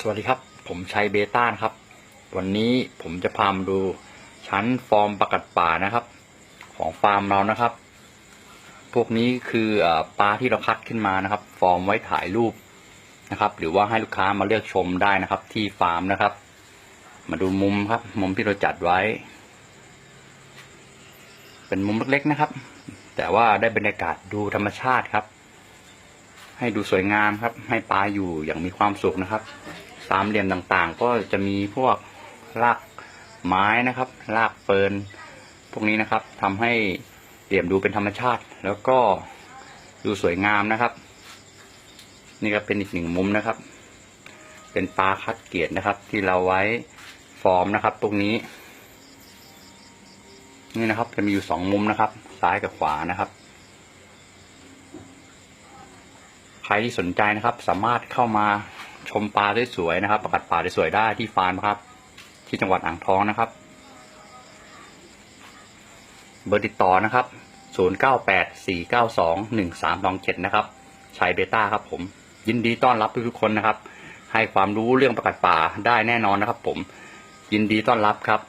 สวัสดีครับ ผมชัยเบต้านครับ วันนี้ผมจะพามาดูชั้นฟอร์มประกัดป่านะครับ ของฟาร์มเรานะครับ พวกนี้คืออปลาที่เราคัดขึ้นมานะครับ ฟอร์มไว้ถ่ายรูปนะครับ หรือว่าให้ลูกค้ามาเลือกชมได้นะครับ ที่ฟาร์มนะครับ มาดูมุมครับ มุมที่เราจัดไว้ เป็นมุมเล็กๆนะครับ แต่ว่าได้บรรยากาศดูธรรมชาติครับให้ดูสวยงามครับ ให้ปลาอยู่อย่างมีความสุขนะครับ สามเหลี่ยมต่างๆ ก็จะมีพวกรากไม้นะครับ รากเฟิร์นพวกนี้นะครับทำให้เหลี่ยมดูเป็นธรรมชาติ แล้วก็ดูสวยงามนะครับ นี่ก็เป็นอีกหนึ่งมุมนะครับ เป็นปลาคัดเกรนะครับ ที่เราไว้ฟอร์มนะครับ ตรงนี้ นี่นะครับ จะมีอยู่สองมุมนะครับ ซ้ายกับขวานะครับใครที่สนใจนะครับ สามารถเข้ามา ชมปลาได้สวยๆนะครับ ประกัดปลาได้สวยได้ที่ฟาร์มครับ ที่จังหวัดอ่างทองนะครับ เบอร์ติดต่อนะครับ 0984921327 นะครับชัยเบต้าครับ ผม ยินดีต้อนรับทุกๆคนนะครับ ให้ความรู้เรื่องประกัดป่าได้แน่นอนนะครับ ผม ยินดีต้อนรับครับ